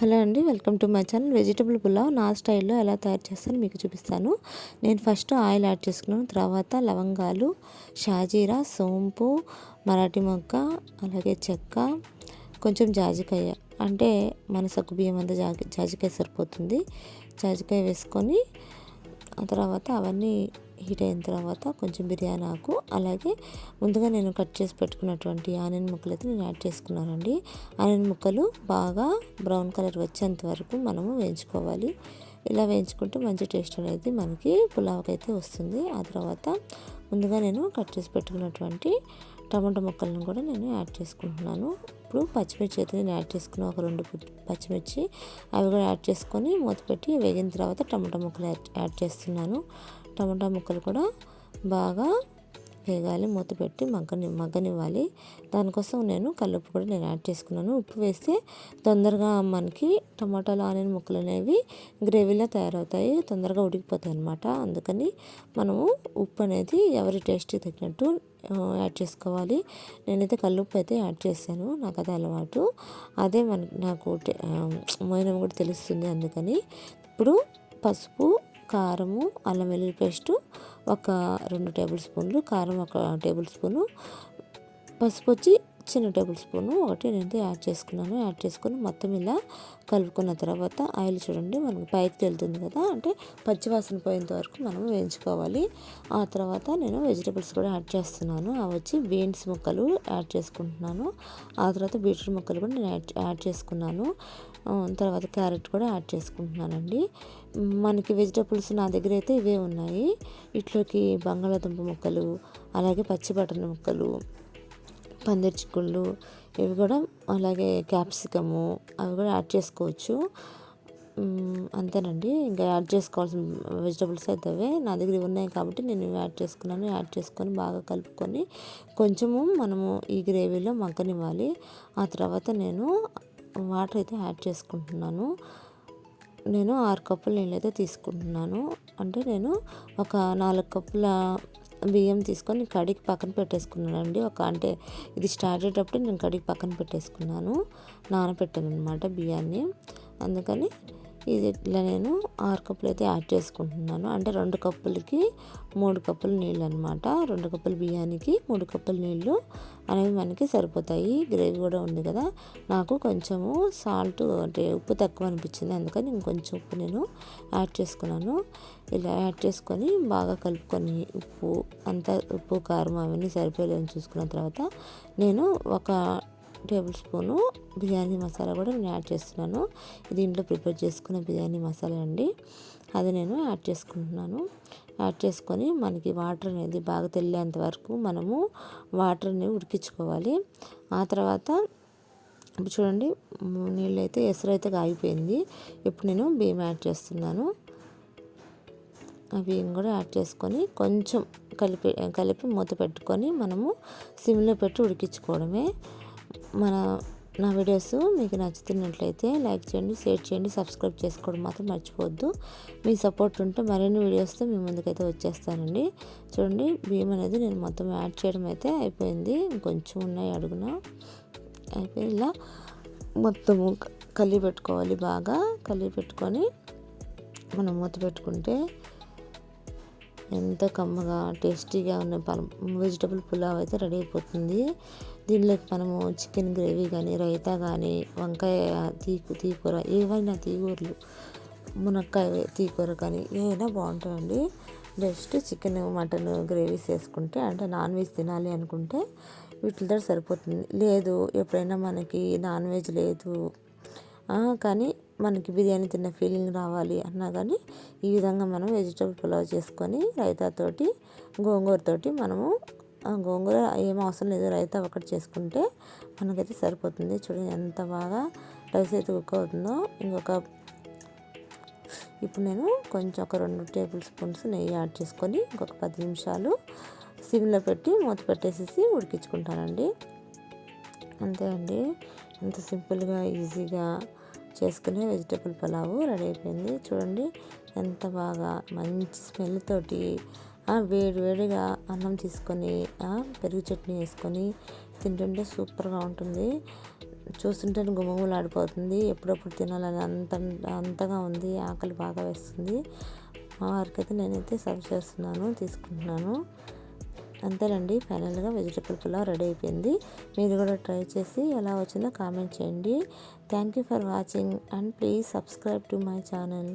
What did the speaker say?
Hello అండి welcome to my channel vegetable pulao. నా స్టైల్లో ఎలా తయారు చేస్తాను మీకు చూపిస్తాను. నేను ఫస్ట్ ఆయిల్ యాడ్ చేసుకున్నాను. తర్వాత లవంగాలు షాజీరా సోంపు మరాఠీ మొగ్గ అలాగే చెక్క కొంచెం జాజికాయ. అంటే మన సగ్గు బియ్యం అంతా జాజికాయ సరిపోతుంది. జాజికాయ వేసుకొని ఆ తర్వాత అవన్నీ హీట్ అయిన తర్వాత కొంచెం బిర్యానీ ఆకు అలాగే ముందుగా నేను కట్ చేసి పెట్టుకున్నటువంటి ఆనియన్ ముక్కలు అయితే నేను యాడ్ చేసుకున్నానండి. ఆనియన్ ముక్కలు బాగా బ్రౌన్ కలర్ వచ్చేంత వరకు మనము వేయించుకోవాలి. ఇలా వేయించుకుంటే మంచి టేస్ట్ అనేది మనకి పులావ్కి అయితే వస్తుంది. ఆ తర్వాత ముందుగా నేను కట్ చేసి పెట్టుకున్నటువంటి టమాటో ముక్కలను కూడా నేను యాడ్ చేసుకుంటున్నాను. ఇప్పుడు పచ్చిమిర్చి అయితే నేను యాడ్ చేసుకున్న ఒక రెండు పచ్చిమిర్చి అవి కూడా యాడ్ చేసుకొని మూత పెట్టి వేగిన తర్వాత టమాటా ముక్కలు యాడ్ చేస్తున్నాను. టమాటా ముక్కలు కూడా బాగా వేగాలి మూత పెట్టి మగ్గని మగ్గనివ్వాలి. దానికోసం నేను కల్లుప్పు కూడా నేను యాడ్ చేసుకున్నాను. ఉప్పు వేస్తే తొందరగా మనకి టమాటాలు ఆనియన్ ముక్కలు అనేవి గ్రేవీలో తయారవుతాయి. తొందరగా ఉడికిపోతాయి అనమాట అందుకని మనము ఉప్పు అనేది ఎవరి టేస్ట్కి తగినట్టు యాడ్ చేసుకోవాలి. నేనైతే కల్లుప్పు అయితే యాడ్ చేశాను. నాకు అది అలవాటు. అదే మన నాకు మోయనం కూడా తెలుస్తుంది అందుకని. ఇప్పుడు పసుపు కారము అల్లం వెల్లుల్లి పేస్టు ఒక రెండు టేబుల్ స్పూన్లు కారం ఒక టేబుల్ స్పూను పసుపు వచ్చి చిన్న టేబుల్ స్పూను ఒకటి నేను యాడ్ చేసుకున్నాను. యాడ్ చేసుకుని మొత్తం ఇలా కలుపుకున్న తర్వాత ఆయిల్ చూడండి మనకు పైకి వెళ్తుంది కదా. అంటే పచ్చివాసన పోయేంత వరకు మనం వేయించుకోవాలి. ఆ తర్వాత నేను వెజిటబుల్స్ కూడా యాడ్ చేస్తున్నాను. అవి వచ్చి బీన్స్ ముక్కలు యాడ్ చేసుకుంటున్నాను. ఆ తర్వాత బీట్రూట్ ముక్కలు కూడా నేను యాడ్ యాడ్ చేసుకున్నాను. తర్వాత క్యారెట్ కూడా యాడ్ చేసుకుంటున్నానండి. మనకి వెజిటబుల్స్ నా దగ్గర అయితే ఇవే ఉన్నాయి. ఇట్లోకి బంగాళాదుంప ముక్కలు అలాగే పచ్చి బటన్ ముక్కలు పందిరి చిక్కుళ్ళు ఇవి కూడా అలాగే క్యాప్సికము అవి కూడా యాడ్ చేసుకోవచ్చు. అంతేనండి. ఇంకా యాడ్ చేసుకోవాల్సిన వెజిటబుల్స్ అయితే అవే. నా దగ్గర ఉన్నాయి కాబట్టి నేను యాడ్ చేసుకున్నాను. యాడ్ చేసుకొని బాగా కలుపుకొని కొంచెము మనము ఈ గ్రేవీలో మగ్గనివ్వాలి. ఆ తర్వాత నేను వాటర్ అయితే యాడ్ చేసుకుంటున్నాను. నేను ఆరు కప్పులు నీళ్ళు అయితే తీసుకుంటున్నాను. అంటే నేను ఒక నాలుగు కప్పుల బియ్యం తీసుకొని కడిగి పక్కన పెట్టేసుకున్నానండి. ఒక అంటే ఇది స్టార్ట్ అయ్యేటప్పుడు నేను కడిగి పక్కన పెట్టేసుకున్నాను. నానబెట్టాను అనమాట బియ్యాన్ని. అందుకని ఇది ఇట్లా నేను ఆరు కప్పులు అయితే యాడ్ చేసుకుంటున్నాను. అంటే రెండు కప్పులకి మూడు కప్పులు నీళ్ళు అనమాట రెండు కప్పుల బియ్యానికి మూడు కప్పుల నీళ్ళు అనేవి మనకి సరిపోతాయి. గ్రేవీ కూడా ఉంది కదా. నాకు కొంచెము సాల్ట్ అంటే ఉప్పు తక్కువ అనిపించింది. అందుకని ఇంకొంచెం ఉప్పు నేను యాడ్ చేసుకున్నాను. ఇలా యాడ్ చేసుకొని బాగా కలుపుకొని ఉప్పు అంతా ఉప్పు కారం అవన్నీ సరిపోయేదని చూసుకున్న తర్వాత నేను ఒక టేబుల్ స్పూను బిర్యానీ మసాలా కూడా నేను యాడ్ చేస్తున్నాను. ఇది ఇంట్లో ప్రిపేర్ చేసుకున్న బిర్యానీ మసాలా అండి. అది నేను యాడ్ చేసుకుంటున్నాను. యాడ్ చేసుకొని మనకి వాటర్ అనేది బాగా తెల్లేంత వరకు మనము వాటర్ని ఉడికించుకోవాలి. ఆ తర్వాత ఇప్పుడు చూడండి నీళ్ళు అయితే ఎసరు అయితే కాగిపోయింది. ఇప్పుడు నేను బియ్యం యాడ్ చేస్తున్నాను. ఆ బియ్యం కూడా యాడ్ చేసుకొని కొంచెం కలిపి కలిపి మూత పెట్టుకొని మనము సిమ్లో పెట్టి ఉడికించుకోవడమే. మన నా వీడియోస్ మీకు నచ్చుతున్నట్లయితే లైక్ చేయండి షేర్ చేయండి సబ్స్క్రైబ్ చేసుకోవడం మాత్రం మర్చిపోవద్దు. మీ సపోర్ట్ ఉంటే మరిన్ని వీడియోస్తో మీ ముందుకైతే వచ్చేస్తానండి. చూడండి బియ్యం అనేది నేను మొత్తం యాడ్ చేయడం అయితే అయిపోయింది. కొంచెం ఉన్నాయి అడుగున. అయిపోయి ఇలా మొత్తము కలిపి పెట్టుకోవాలి బాగా. కలిపి పెట్టుకొని మనం మూత పెట్టుకుంటే ఎంత కమ్మగా టేస్టీగా ఉన్న వెజిటబుల్ పులావ్ అయితే రెడీ అయిపోతుంది. దీనిలోకి మనము చికెన్ గ్రేవీ కానీ రైతా కానీ వంకాయ తీకు తీకూర ఏవైనా తీగూరలు మునక్కాయ తీకూర కానీ ఏవైనా బాగుంటాయండి. జస్ట్ చికెన్ మటన్ గ్రేవీస్ వేసుకుంటే అంటే నాన్ వెజ్ తినాలి అనుకుంటే వీటితో సరిపోతుంది. లేదు ఎప్పుడైనా మనకి నాన్ వెజ్ లేదు. కానీ మనకి బిర్యానీ తిన్న ఫీలింగ్ రావాలి అన్నా కానీ ఈ విధంగా మనం వెజిటబుల్ పులావ్ చేసుకొని రైతాతోటి గోంగూరతోటి మనము గోంగూర ఏం అవసరం లేదు. రైతా ఒకటి చేసుకుంటే మనకైతే సరిపోతుంది. చూడండి ఎంత బాగా రైస్ అయితే కుక్ అవుతుందో. ఇంకొక ఇప్పుడు నేను కొంచెం ఒక రెండు టేబుల్ స్పూన్స్ నెయ్యి యాడ్ చేసుకొని ఇంకొక పది నిమిషాలు సిమ్లో పెట్టి మూత పెట్టేసేసి ఉడికించుకుంటానండి. అంతే అండి. ఎంత సింపుల్గా ఈజీగా చేసుకునే వెజిటేబుల్ పులావు రెడీ అయిపోయింది. చూడండి ఎంత బాగా మంచి స్మెల్ తోటి వేడి వేడిగా అన్నం తీసుకొని పెరుగు చట్నీ వేసుకొని తింటుంటే సూపర్గా ఉంటుంది. చూస్తుంటే గుమగుమలాడిపోతుంది. ఎప్పుడప్పుడు తినాలని అంత అంతగా ఉంది. ఆకలి బాగా వేస్తుంది. మా వారికి అయితే నేనైతే సర్వ్ చేస్తున్నాను తీసుకుంటున్నాను. అంతేనండి. ఫైనల్గా వెజిటబుల్ పులావ్ రెడీ అయిపోయింది. మీరు కూడా ట్రై చేసి ఎలా వచ్చిందో కామెంట్ చేయండి. Thank you for watching and please subscribe to my channel.